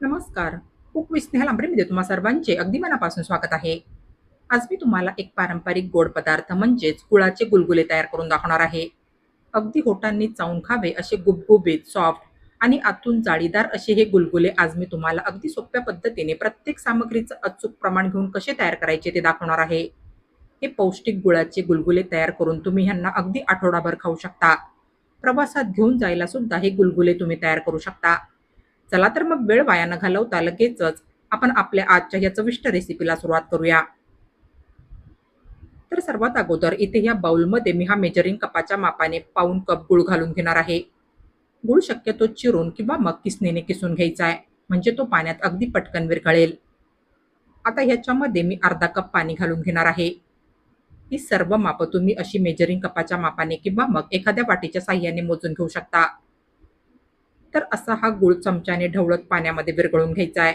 नमस्कार. Cook with लांबरेमध्ये तुम्हा सर्वांचे अगदी मनापासून स्वागत आहे. आज मी तुम्हाला एक पारंपरिक गोड पदार्थ म्हणजेच गुळाचे गुलगुले तयार करून दाखवणार आहे. अगदी होटांनी चावून खावे असे गुबगुबीत सॉफ्ट आणि आतून जाळीदार असे हे गुलगुले आज मी तुम्हाला अगदी सोप्या पद्धतीने प्रत्येक सामग्रीचं अचूक प्रमाण घेऊन कसे तयार करायचे ते दाखवणार आहे. हे पौष्टिक गुळाचे गुलगुले तयार करून तुम्ही ह्यांना अगदी आठवडाभर खाऊ शकता. प्रवासात घेऊन जायला सुद्धा हे गुलगुले तुम्ही तयार करू शकता. चला तर मग वेळ वाया न घालवता लगेचच आपण आपल्या आजच्या या चविष्ट रेसिपीला सुरुवात करूया. तर सर्वात अगोदर इथे या बाउलमध्ये मी हा मेजरिंग कपाच्या मापाने पाऊन कप गुळ घालून घेणार आहे. गुळ शक्यतो चिरून किंवा मग किसणीने किसून घ्यायचा आहे म्हणजे तो पाण्यात अगदी पटकन विरघळेल. आता ह्याच्यामध्ये मी अर्धा कप पाणी घालून घेणार आहे. ही सर्व मापं तुम्ही अशी मेजरिंग कपाच्या मापाने किंवा मग एखाद्या वाटीच्या साह्याने मोजून घेऊ शकता. तर असा हा गुळ चमच्याने ढवळत पाण्यामध्ये विरघळून घ्यायचा आहे.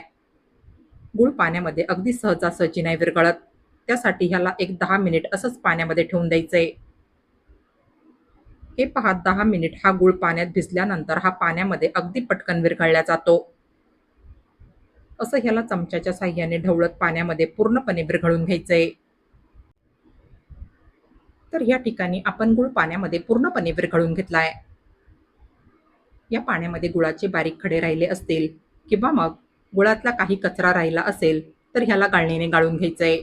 गुळ पाण्यामध्ये अगदी सहजासहजी नाही विरघळत. त्यासाठी ह्याला एक दहा मिनिट असंच पाण्यामध्ये ठेवून द्यायचंय. हे पहा दहा मिनिट हा गुळ पाण्यात भिजल्यानंतर हा पाण्यामध्ये अगदी पटकन विरघळला जातो. असं ह्याला चमच्याच्या साह्याने ढवळत पाण्यामध्ये पूर्णपणे विरघळून घ्यायचंय. तर या ठिकाणी आपण गुळ पाण्यामध्ये पूर्णपणे विरघळून घेतलाय. या पाण्यामध्ये गुळाचे बारीक खडे राहिले असतील किंवा मग गुळातला काही कचरा राहिला असेल तर ह्याला गाळणीने गाळून घ्यायचंय.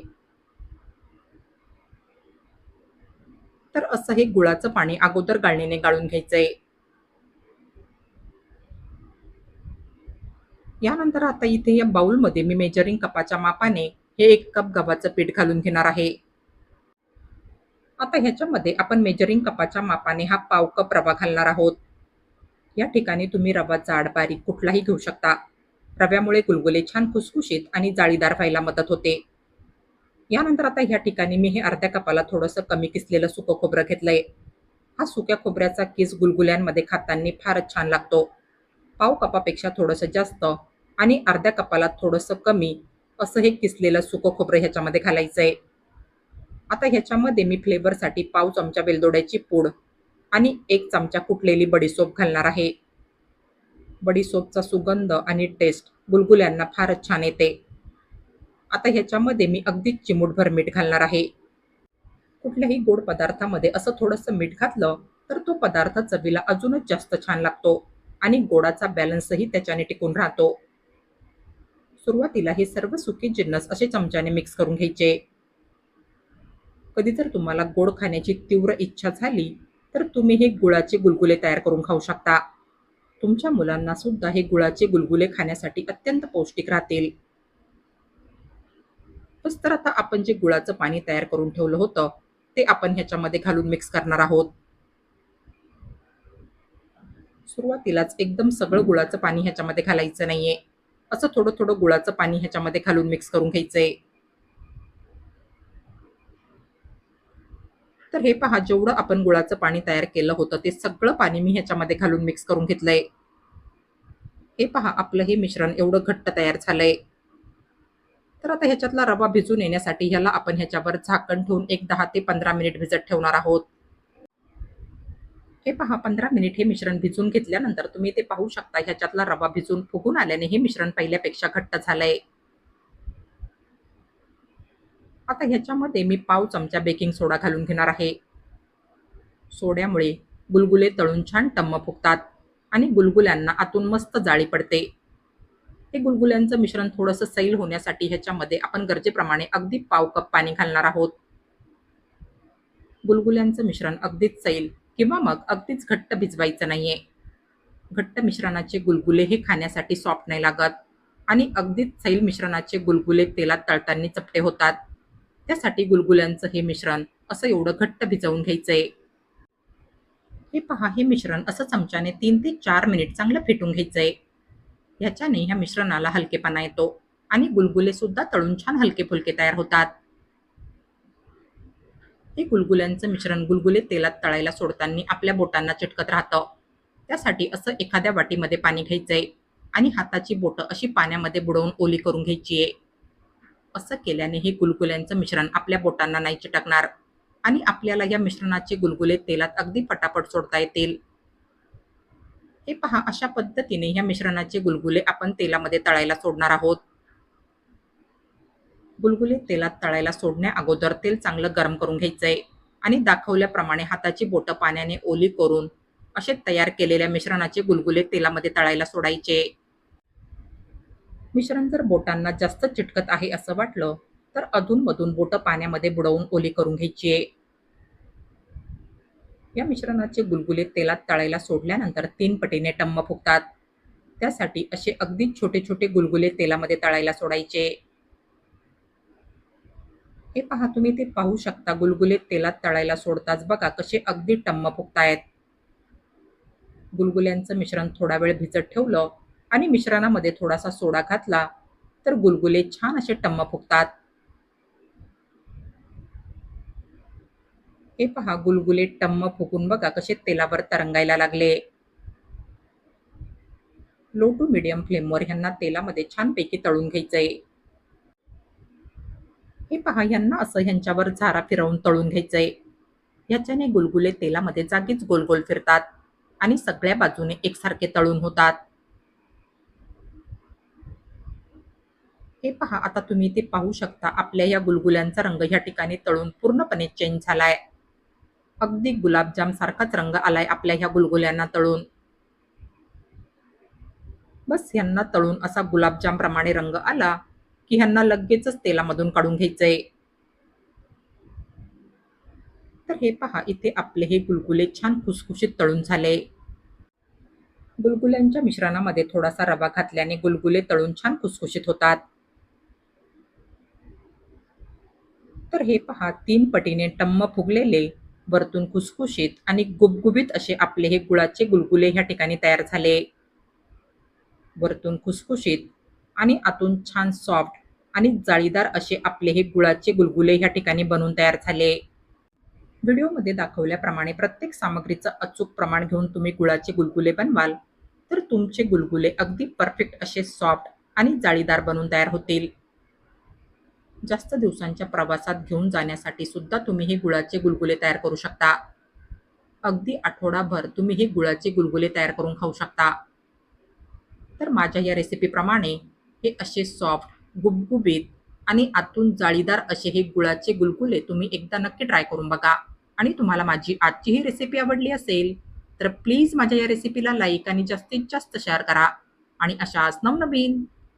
तर असं हे गुळाचं पाणी अगोदर गाळणीने गाळून घ्यायचंय. यानंतर आता इथे या बाउलमध्ये मी मेजरिंग कपाच्या मापाने हे एक कप गव्हाचं पीठ घालून घेणार आहे. आता ह्याच्यामध्ये आपण मेजरिंग कपाच्या मापाने हा पाव कप रवा घालणार आहोत. या ठिकाणी तुम्ही रवा जाड बारीक कुठलाही घेऊ शकता. रव्यामुळे गुलगुले छान खुसखुशीत आणि जाळीदार व्हायला मदत होते. यानंतर आता ह्या ठिकाणी मी हे अर्ध्या कपाला थोडंसं कमी किसलेलं सुकं खोबरं घेतलंय. हा सुक्या खोबऱ्याचा किस गुलगुल्यांमध्ये खाताना फारच छान लागतो. पाव कपापेक्षा थोडंसं जास्त आणि अर्ध्या कपाला थोडंसं कमी असं हे किसलेलं सुकं खोबरं ह्याच्यामध्ये घालायचंय. आता ह्याच्यामध्ये मी फ्लेवरसाठी पाव चमचा वेलदोड्याची पूड आणि एक चमचा कुटलेली बडीसोप घालणार आहे. बडीसोपचा सुगंध आणि टेस्ट गुलगुल्यांना फारच छान येते. आता ह्याच्यामध्ये मी अगदीच चिमूटभर मीठ घालणार आहे. कुठल्याही गोड पदार्थामध्ये असं थोडंसं मीठ घातलं तर तो पदार्थ चवीला अजूनच जास्त छान लागतो आणि गोडाचा बॅलन्सही त्याच्याने टिकून राहतो. सुरुवातीला हे सर्व सुके जिन्नस असे चमच्याने मिक्स करून घ्यायचे. कधी जर तुम्हाला गोड खाण्याची तीव्र इच्छा झाली तर तुम्ही हे गुळाचे गुलगुले तयार करून खाऊ शकता. तुमच्या मुलांना सुद्धा हे गुळाचे गुलगुले खाण्यासाठी अत्यंत पौष्टिक राहतील. बस तर आता आपण जे गुळाचं पाणी तयार करून ठेवलं होतं ते आपण ह्याच्यामध्ये घालून मिक्स करणार आहोत. सुरुवातीलाच एकदम सगळं गुळाचं पाणी ह्याच्यामध्ये घालायचं नाहीये. असं थोडं थोडं गुळाचं पाणी ह्याच्यामध्ये घालून मिक्स करून घ्यायचंय. तर हे पहा जेवढं आपण गुळाचं पाणी तयार केलं होतं ते सगळं पाणी मी ह्याच्यामध्ये घालून मिक्स करून घेतलंय. हे पहा आपलं हे मिश्रण एवढं घट्ट तयार झालंय. तर आता ह्याच्यातला रवा भिजून येण्यासाठी ह्याला आपण ह्याच्यावर झाकण ठेवून एक दहा ते पंधरा मिनिट भिजत ठेवणार आहोत. हे पहा पंधरा मिनिट हे मिश्रण भिजून घेतल्यानंतर तुम्ही ते पाहू शकता ह्याच्यातला रवा भिजून फुगून आल्याने हे मिश्रण पहिल्यापेक्षा घट्ट झालंय. आता ह्याच्यामध्ये मी पाव चमचा बेकिंग सोडा घालून घेणार आहे. सोड्यामुळे गुलगुले तळून छान टम्म फुगतात आणि गुलगुल्यांना आतून मस्त जाळी पडते. हे गुलगुल्यांचं मिश्रण थोडंसं सैल होण्यासाठी ह्याच्यामध्ये आपण गरजेप्रमाणे अगदी पाव कप पाणी घालणार आहोत. गुलगुल्यांचं मिश्रण अगदीच सैल किंवा मग अगदीच घट्ट भिजवायचं नाहीये. घट्ट मिश्रणाचे गुलगुले हे खाण्यासाठी सॉफ्ट नाही लागत आणि अगदीच सैल मिश्रणाचे गुलगुले तेलात तळताना चपटे होतात. त्यासाठी गुलगुल्यांचं हे मिश्रण असं एवढं घट्ट भिजवून घ्यायचंय. हे पहा हे मिश्रण असं चमच्याने तीन ते चार मिनिट चांगलं फेटून घ्यायचंय. ह्याच्याने ह्या मिश्रणाला हलकेपणा येतो आणि गुलगुले सुद्धा तळून छान हलके फुलके तयार होतात. हे गुलगुल्यांचं मिश्रण गुलगुले तेलात तळायला सोडताना आपल्या बोटांना चिटकत राहतं. त्यासाठी असं एखाद्या वाटीमध्ये पाणी घ्यायचंय आणि हाताची बोटं अशी पाण्यामध्ये बुडवून ओली करून घ्यायची आहे असं केल्याने हे गुलगुल्यांचं मिश्रण आपल्या बोटांना नाही चिटकणार आणि आपल्याला या मिश्रणाचे गुलगुले तेलात अगदी पटापट सोडता येतील. हे पहा अशा पद्धतीने या मिश्रणाचे गुलगुले आपण तेलामध्ये तळायला सोडणार आहोत. गुलगुले तेलात तळायला सोडण्या अगोदर तेल चांगलं गरम करून घ्यायचंय आणि दाखवल्याप्रमाणे हाताची बोटं पाण्याने ओली करून असे तयार केलेल्या मिश्रणाचे गुलगुले तेलामध्ये तळायला सोडायचे. मिश्रण जर बोटांना जास्त चिटकत आहे असं वाटलं तर अधूनमधून बोटं पाण्यामध्ये बुडवून ओली करून घ्यायची. या मिश्रणाचे गुलगुले तेलात तळायला सोडल्यानंतर तीन पटीने टम्म फुगतात. त्यासाठी असे अगदी छोटे छोटे गुलगुले तेलामध्ये तळायला सोडायचे. हे पहा तुम्ही ते पाहू शकता गुलगुले तेलात तळायला सोडताच बघा कसे अगदी टम्म फुगतायत. गुलगुल्यांचं मिश्रण थोडा वेळ भिजत ठेवलं आणि मिश्रणामध्ये थोडासा सोडा घातला तर गुलगुले छान असे टम्म फुगतात. हे पहा गुलगुले टम्म फुगून बघा कसे तेलावर तरंगायला लागले. लो टू मिडियम फ्लेमवर ह्यांना तेलामध्ये छानपैकी तळून घ्यायचंय. हे पहा ह्यांना असं ह्यांच्यावर झारा फिरवून तळून घ्यायचंय. ह्याच्याने गुलगुले तेलामध्ये जागीच गोल गोल फिरतात आणि सगळ्या बाजूने एकसारखे तळून होतात. हे पहा आता तुम्ही ते पाहू शकता. आपल्या या गुलगुल्यांचा रंग ह्या ठिकाणी तळून पूर्णपणे चेंज झालाय. अगदी गुलाबजाम सारखाच रंग आलाय आपल्या ह्या गुलगुल्यांना तळून. बस ह्यांना तळून असा गुलाबजाम प्रमाणे रंग आला की ह्यांना लगेचच तेलामधून काढून घ्यायचंय. तर हे पहा इथे आपले हे गुलगुले छान खुसखुशीत तळून झाले. गुलगुल्यांच्या मिश्रणामध्ये थोडासा रवा घातल्याने गुलगुले तळून छान खुसखुशीत होतात. तर हे पहा तीन पटीने टम्म फुगलेले वरतून खुसखुशीत आणि गुबगुबीत असे आपले हे गुळाचे गुलगुले ह्या ठिकाणी तयार झाले. वरतून खुसखुशीत आणि आतून छान सॉफ्ट आणि जाळीदार असे आपले हे गुळाचे गुलगुले ह्या ठिकाणी बनून तयार झाले. व्हिडिओमध्ये दाखवल्याप्रमाणे प्रत्येक सामग्रीचं अचूक प्रमाण घेऊन तुम्ही गुळाचे गुलगुले बनवाल तर तुमचे गुलगुले अगदी परफेक्ट असे सॉफ्ट आणि जाळीदार बनून तयार होतील. जास्त दिवसांच्या प्रवासात घेऊन जाण्यासाठी सुद्धा तुम्ही हे गुळाचे गुलगुले तयार करू शकता. अगदी आठवडाभर तुम्ही हे गुळाचे गुलगुले तयार करून खाऊ शकता. तर माझ्या या रेसिपीप्रमाणे हे असे सॉफ्ट गुबगुबीत आणि आतून जाळीदार असे हे गुळाचे गुलगुले तुम्ही एकदा नक्की ट्राय करून बघा. आणि तुम्हाला माझी आजची ही रेसिपी आवडली असेल तर प्लीज माझ्या या रेसिपीला लाईक आणि जास्तीत जास्त शेअर करा. आणि अशाच नवनवीन